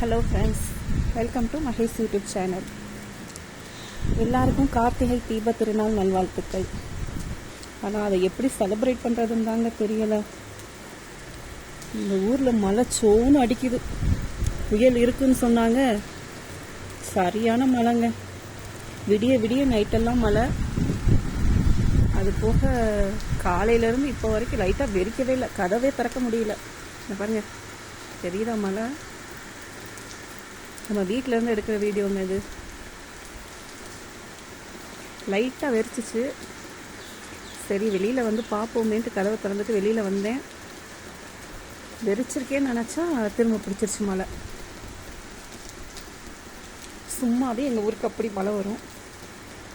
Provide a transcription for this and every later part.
Hello friends welcome to Mahesh YouTube channel எல்லாருக்கும் கார்த்திகை தீப திருநாள் நல்வாழ்த்துக்கள். ஆனால் அதை எப்படி செலிப்ரேட் பண்ணுறதுன்னு தாங்க தெரியலை. இந்த ஊரில் மழை சோன்னு அடிக்குது. புயல் இருக்குன்னு சொன்னாங்க. சரியான மழைங்க. விடிய விடிய நைட்டெல்லாம் மழை. அது போக காலையிலேருந்து இப்போ வரைக்கும் லைட்டாக வெறிக்கவே இல்லை. கதவே திறக்க முடியல. பாருங்கள் தெரியுதா மழை? நம்ம வீட்டிலேருந்து எடுக்கிற வீடியோங்க இது. லைட்டாக வெறிச்சிச்சு சரி வெளியில் வந்து பார்ப்போமேன்ட்டு கதவை திறந்துட்டு வெளியில் வந்தேன். வெறிச்சிருக்கேன்னு நினச்சா திரும்ப பிடிச்சிருச்சு மழை. சும்மாவே எங்கள் ஊருக்கு அப்படி மழை வரும்.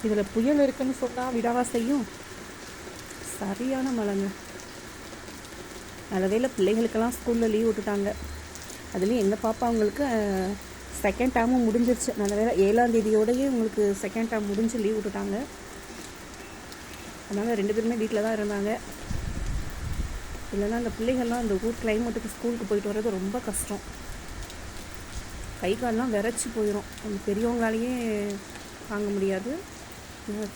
இதில் புயல் இருக்குன்னு சொன்னால் விடாவா செய்யும்? சரியான மழைங்க. நல்ல பிள்ளைங்களுக்கெல்லாம் பிள்ளைகளுக்கெல்லாம் ஸ்கூலில் லீவ் விட்டுட்டாங்க. அதுலேயும் எங்கள் பாப்பா அவங்களுக்கு செகண்ட் டேர்மும் முடிஞ்சிருச்சு. நல்ல வேளை ஏழாம் தேதியோடயே உங்களுக்கு செகண்ட் டேர்ம் முடிஞ்சு லீவ் விட்டுட்டாங்க. அதனால் ரெண்டு பேருமே வீட்டில் தான் இருந்தாங்க. இல்லைன்னா அந்த பிள்ளைகள்லாம் அந்த ஊர் கிளைமேட்டுக்கு ஸ்கூலுக்கு போயிட்டு வர்றது ரொம்ப கஷ்டம். கை கால்லாம் விரைச்சி போயிடும் அந்த பெரியவங்களாலேயே வாங்க முடியாது.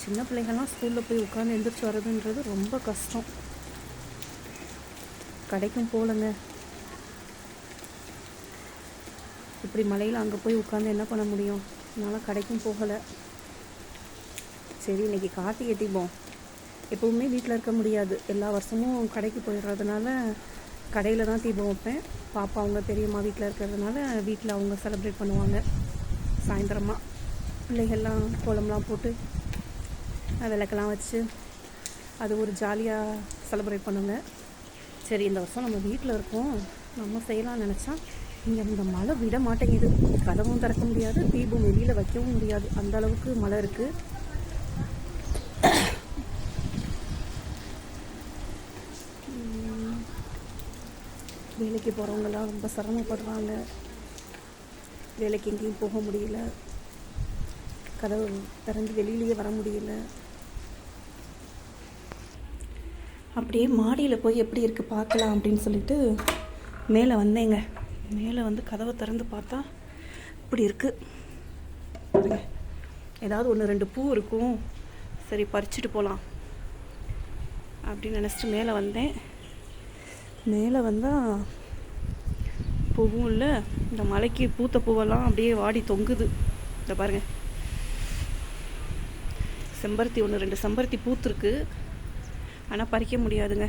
சின்ன பிள்ளைகள்லாம் ஸ்கூலில் போய் உட்காந்து எந்திரிச்சு வர்றதுன்றது ரொம்ப கஷ்டம். கடைக்கும் போகலங்க. இப்படி மலையில் அங்கே போய் உட்காந்து என்ன பண்ண முடியும்? என்னால் கடைக்கும் போகலை. சரி இன்னைக்கு கார்த்திகை தீபம் எப்பவுமே வீட்டில் இருக்க முடியாது. எல்லா வருஷமும் கடைக்கு போயிடுறதுனால கடையில் தான் தீபம் வைப்பேன். பாப்பா அவங்க பெரியம்மா வீட்டில் இருக்கிறதுனால வீட்டில் அவங்க செலிப்ரேட் பண்ணுவாங்க. சாயந்தரமாக பிள்ளைகள்லாம் கோலம்லாம் போட்டு விளக்கெல்லாம் வச்சு அது ஒரு ஜாலியாக செலிப்ரேட் பண்ணுங்க. சரி இந்த வருஷம் நம்ம வீட்டில் இருக்கோம். நம்ம செய்யலாம்னு நினச்சா இங்கே இந்த மழை விட மாட்டேங்குது. கதவும் திறக்க முடியாது தீபம் வெளியில் வைக்கவும் முடியாது. அந்த அளவுக்கு மழை இருக்குது வேலைக்கு போகிறவங்கெல்லாம் ரொம்ப சிரமப்படுறாங்க. வேலைக்கு எங்கேயும் போக முடியல. கதவு திறந்து வெளியிலேயே வர முடியல. அப்படியே மாடியில் போய் எப்படி இருக்குது பார்க்கலாம் அப்படின்னு சொல்லிட்டு மேலே வந்தேங்க. மேலே வந்து கதவை திறந்து பார்த்தா இப்படி இருக்குது ஏதாவது ஒன்று ரெண்டு பூ இருக்கும். சரி பறிச்சுட்டு போகலாம் அப்படின்னு நினச்சிட்டு மேலே வந்தேன். மேலே வந்தால் பூவும் இல்லை. இந்த மலைக்கு பூத்த பூவெல்லாம் அப்படியே வாடி தொங்குது. இந்த பாருங்கள் செம்பருத்தி ஒன்று ரெண்டு செம்பருத்தி பூத்துருக்கு. ஆனால் பறிக்க முடியாதுங்க.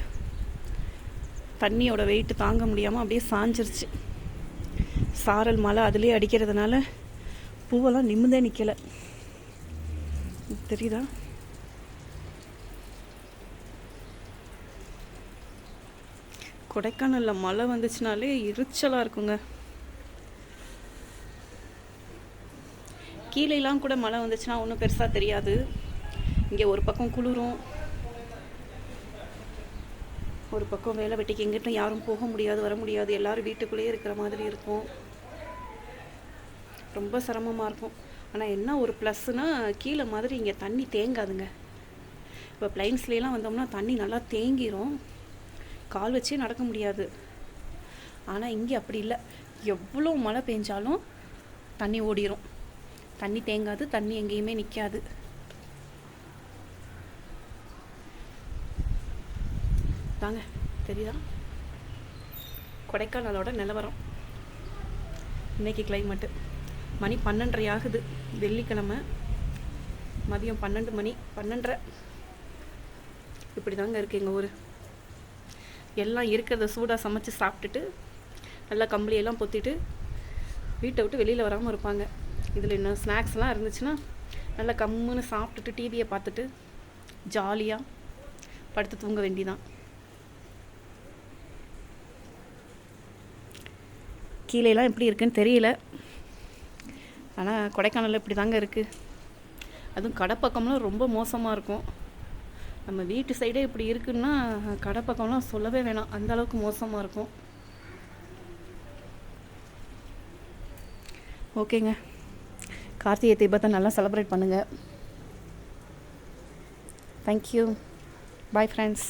தண்ணியோட வெயிட் தாங்க முடியாமல் அப்படியே சாஞ்சிருச்சு. சாரல் மழை அதுலேயே அடிக்கிறதுனால பூவெல்லாம் நிமிந்தே நிற்கலை தெரியுதா? கொடைக்கானலில் மழை வந்துச்சுனாலே எரிச்சலாக இருக்குங்க. கீழேலாம் கூட மழை வந்துச்சுன்னா ஒன்றும் பெருசாக தெரியாது. இங்கே ஒரு பக்கம் குளிரும். ஒரு பக்கம் வேலை வெட்டிக்கு எங்கிட்ட யாரும் போக முடியாது வர முடியாது. எல்லாரும் வீட்டுக்குள்ளேயே இருக்கிற மாதிரி இருக்கும். ரொம்ப சிரமமாக இருக்கும். ஆனால் என்ன ஒரு ப்ளஸ்னா கீழே மாதிரி இங்கே தண்ணி தேங்காதுங்க. இப்போ பிளைன்ஸ்லாம் வந்தோம்னா தண்ணி நல்லா தேங்கிரும். கால் வச்சே நடக்க முடியாது. ஆனால் இங்கே அப்படி இல்லை. எவ்வளோ மழை பெஞ்சாலும் தண்ணி ஓடிரும். தண்ணி தேங்காது தண்ணி எங்கேயுமே நிற்காது தாங்க தெரியுதா? கொடைக்கானலோட நிலவரம். இன்றைக்கி கிளைமேட்டு மணி பன்னெண்டரை ஆகுது. வெள்ளிக்கிழமை. மதியம் பன்னெண்டு மணி பன்னெண்டரை. இப்படி தாங்க இருக்குது எங்கள் ஊர். எல்லாம் இருக்கிறத சூடாக சமைச்சு சாப்பிட்டுட்டு நல்லா கம்பளியெல்லாம் பொத்திட்டு வீட்டை விட்டு வெளியில் வராமல் இருப்பாங்க. இதில் என்ன ஸ்நாக்ஸ்லாம் இருந்துச்சுன்னா நல்லா கம்முன்னு சாப்பிட்டுட்டு டிவியை பார்த்துட்டு ஜாலியாக படுத்து தூங்க வேண்டிதான். கீழேலாம் எப்படி இருக்குன்னு தெரியல. ஆனால் கொடைக்கானல் இப்படி தாங்க இருக்குது அதுவும் கடைப்பக்கம்லாம் ரொம்ப மோசமாக இருக்கும். நம்ம வீட்டு சைடே இப்படி இருக்குன்னா கடைப்பக்கம்லாம் சொல்லவே வேணாம். அந்த அளவுக்கு மோசமாக இருக்கும். ஓகேங்க. கார்த்திகை தீபத்தை நல்லா செலிப்ரேட் பண்ணுங்கள் தேங்க்யூ பாய் ஃப்ரெண்ட்ஸ்